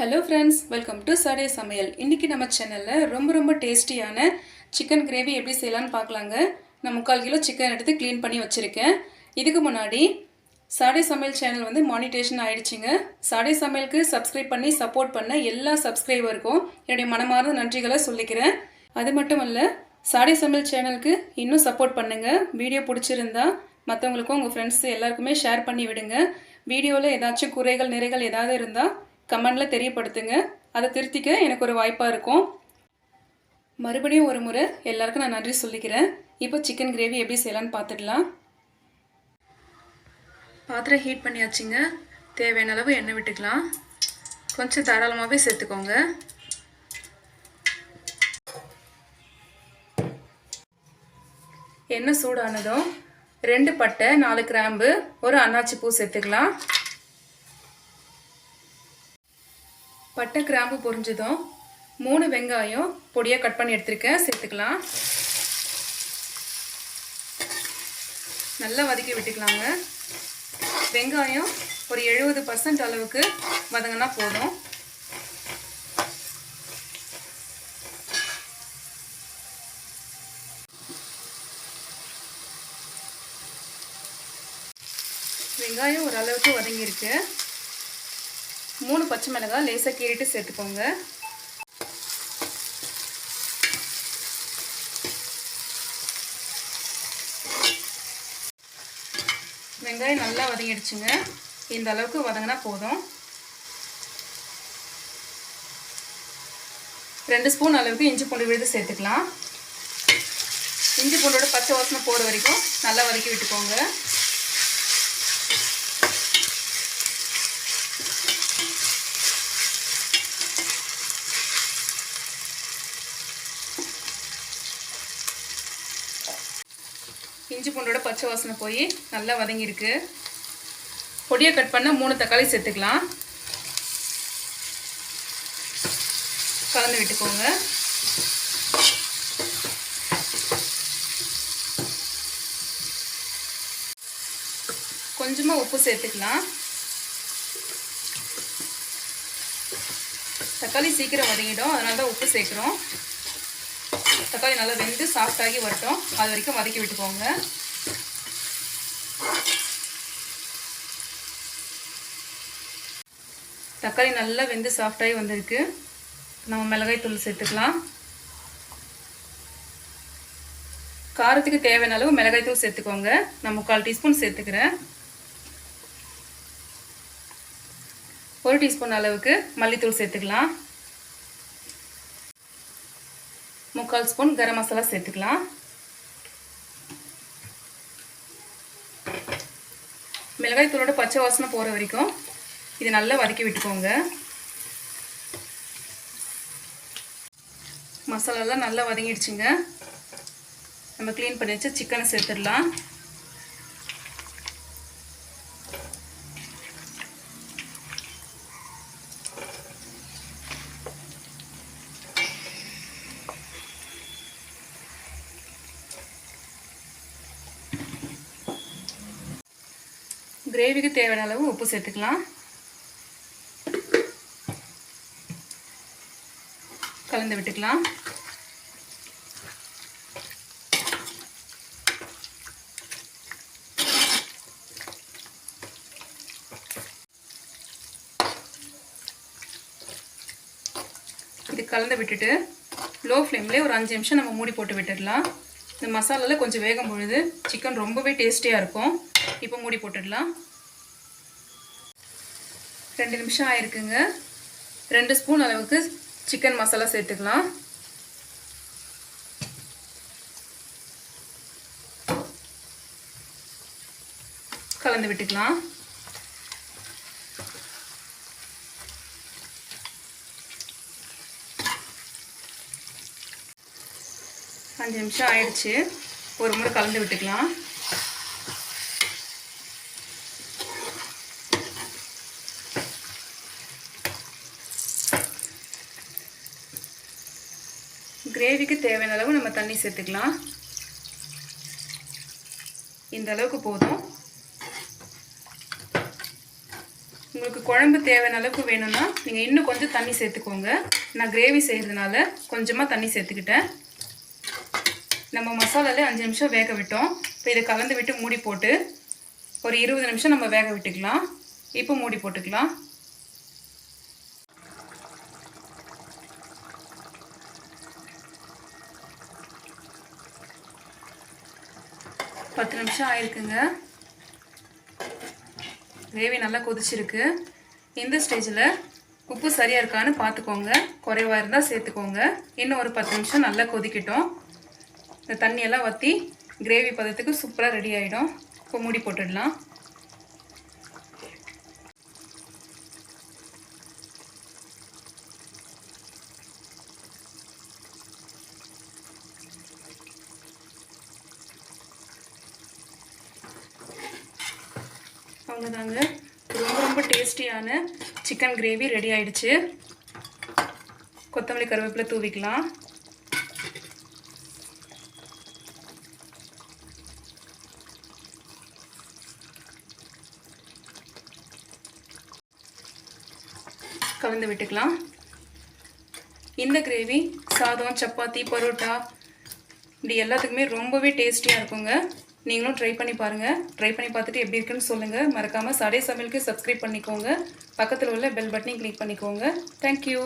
Hello friends welcome to சடே சமையல் இன்றைக்கி நம்ம சேனலில் ரொம்ப ரொம்ப டேஸ்டியான சிக்கன் கிரேவி எப்படி செய்யலான்னு பார்க்கலாங்க. நான் முக்கால் கிலோ சிக்கன் எடுத்து க்ளீன் பண்ணி வச்சுருக்கேன். இதுக்கு முன்னாடி சாடே சமையல் சேனல் வந்து மானிட்டேஷன் ஆகிடுச்சிங்க சாடே சமையலுக்கு சப்ஸ்கிரைப் பண்ணி சப்போர்ட் பண்ண எல்லா சப்ஸ்கிரைபருக்கும் என்னுடைய மனமார்ந்த நன்றிகளை சொல்லிக்கிறேன். அது மட்டும் இல்லை சாடே சமையல் சேனலுக்கு இன்னும் சப்போர்ட் பண்ணுங்கள் வீடியோ பிடிச்சிருந்தா மற்றவங்களுக்கும் உங்கள் ஃப்ரெண்ட்ஸ் எல்லாருக்குமே ஷேர் பண்ணி விடுங்க. வீடியோவில் ஏதாச்சும் குறைகள் நிறைகள் ஏதாவது இருந்தால் கமெண்டில் தெரியப்படுத்துங்க. அதை திருத்திக்க எனக்கு ஒரு வாய்ப்பாக இருக்கும். மறுபடியும் ஒரு முறை எல்லாருக்கும் நான் நன்றி சொல்லிக்கிறேன். இப்போ சிக்கன் கிரேவி எப்படி செய்யலான்னு பார்த்துடலாம். பாத்திரம் ஹீட் பண்ணியாச்சுங்க. தேவையான அளவு எண்ணெய் விட்டுக்கலாம். கொஞ்சம் தாராளமாகவே சேர்த்துக்கோங்க. எண்ணெய் சூடானதும் ரெண்டு பட்டை நாலு கிராம்பு ஒரு அன்னாச்சி பூ சேர்த்துக்கலாம். பட்டை கிராம்பு பொரிஞ்சதும் மூணு வெங்காயம் பொடியாக கட் பண்ணி எடுத்துருக்கேன். சேர்த்துக்கலாம். நல்லா வதக்கி விட்டுக்கலாங்க. வெங்காயம் ஒரு எழுபது பர்சன்ட் அளவுக்கு வதங்கினா போதும். வெங்காயம் ஓரளவுக்கு வதங்கியிருக்கு. மூணு பச்சை மிளகாய் லேசாக கீறிட்டு சேர்த்துக்கோங்க. வெங்காயம் நல்லா வதங்கிடுச்சுங்க. இந்த அளவுக்கு வதங்கினா போதும். ரெண்டு ஸ்பூன் அளவுக்கு இஞ்சி பூண்டு விழுது சேர்த்துக்கலாம். இஞ்சி பூண்டோட பச்சை வாசனை போகிற வரைக்கும் நல்லா வதக்கி விட்டுக்கோங்க. இஞ்சி பூண்டோட பச்சை வாசனை போய் நல்லா வதங்கியிருக்கு. பொடியை கட் பண்ண மூணு தக்காளி சேர்த்துக்கலாம். கலந்து விட்டுக்கோங்க. கொஞ்சமாக உப்பு சேர்த்துக்கலாம். தக்காளி சீக்கிரம் வதங்கிடும் அதனால தான் உப்பு சேர்க்குறோம். தக்காளி நல்லா வெந்து சாஃப்டாகி வரட்டும். அது வரைக்கும் வதக்கி விட்டுக்கோங்க. தக்காளி நல்லா வெந்து சாஃப்டாகி வந்திருக்கு. நம்ம மிளகாய் தூள் சேர்த்துக்கலாம். காரத்துக்கு தேவையான அளவு மிளகாய் தூள் சேர்த்துக்கோங்க. நான் முக்கால் டீஸ்பூன் சேர்த்துக்கிறேன். ஒரு டீஸ்பூன் அளவுக்கு மல்லித்தூள் சேர்த்துக்கலாம். முக்கால் ஸ்பூன் கரம் மசாலா சேர்த்துக்கலாம். மிளகாய் தூளோட பச்சை வாசனை போகிற வரைக்கும் இது நல்லா வதக்கி விட்டுக்கோங்க. மசாலாலாம் நல்லா வதங்கிடுச்சுங்க. நம்ம க்ளீன் பண்ணி வச்சு சிக்கனை சேர்த்துடலாம். கிரேவிக்கு தேவையான அளவு உப்பு சேர்த்துக்கலாம். கலந்து விட்டுக்கலாம். இது கலந்து விட்டுட்டு லோ ஃப்ளேம்லேயே ஒரு அஞ்சு நிமிஷம் நம்ம மூடி போட்டு விட்டுடலாம். இந்த மசாலாவில் கொஞ்சம் வேகும் பொழுது சிக்கன் ரொம்பவே டேஸ்டியாக இருக்கும். இப்போ மூடி போட்டுடலாம். ரெண்டு நிமிஷம் ஆயிருக்குங்க. ரெண்டு ஸ்பூன் அளவுக்கு சிக்கன் மசாலா சேர்த்துக்கலாம். கலந்து விட்டுக்கலாம். அஞ்சு நிமிஷம் ஆயிடுச்சு. ஒரு முறை கலந்து விட்டுக்கலாம். கிரேவிக்கு தேவையான அளவு நம்ம தண்ணி சேர்த்துக்கலாம். இந்த அளவுக்கு போதும். உங்களுக்கு குழம்பு தேவையான அளவுக்கு வேணும்னா நீங்கள் இன்னும் கொஞ்சம் தண்ணி சேர்த்துக்கோங்க. நான் கிரேவி செய்கிறதுனால கொஞ்சமாக தண்ணி சேர்த்துக்கிட்டேன். நம்ம மசாலாலே அஞ்சு நிமிஷம் வேக விட்டோம். இப்போ இதை கலந்து விட்டு மூடி போட்டு ஒரு இருபது நிமிஷம் நம்ம வேக விட்டுக்கலாம். இப்போ மூடி போட்டுக்கலாம். பத்து நிமிஷம் ஆயிருக்குங்க. கிரேவி நல்லா கொதிச்சிருக்கு. இந்த ஸ்டேஜில் உப்பு சரியாக இருக்கான்னு பார்த்துக்கோங்க குறைவாக இருந்தால் சேர்த்துக்கோங்க. இன்னும் ஒரு பத்து நிமிஷம் நல்லா கொதிக்கட்டும். இந்த தண்ணியெல்லாம் வற்றி கிரேவி பதத்துக்கு சூப்பராக ரெடி ஆகிடும் இப்போ மூடி போட்டுடலாம். அவ்வளோதாங்க ரொம்ப ரொம்ப டேஸ்டியான சிக்கன் கிரேவி ரெடி ஆயிடுச்சு. கொத்தமல்லி கருவேப்பிலை தூவிக்கலாம். கலந்து விட்டுக்கலாம். இந்த கிரேவி சாதம் சப்பாத்தி பரோட்டா இப்படி எல்லாத்துக்குமே ரொம்பவே டேஸ்டியாக இருக்குங்க. நீங்களும் ட்ரை பண்ணி பாருங்கள் ட்ரை பண்ணி பார்த்துட்டு எப்படி இருக்குன்னு சொல்லுங்கள் மறக்காமல் சடே சமையலுக்கு சப்ஸ்கிரைப் பண்ணிக்கோங்க. பக்கத்தில் உள்ள பெல் பட்டனையும் கிளிக் பண்ணிக்கோங்க. தேங்க்யூ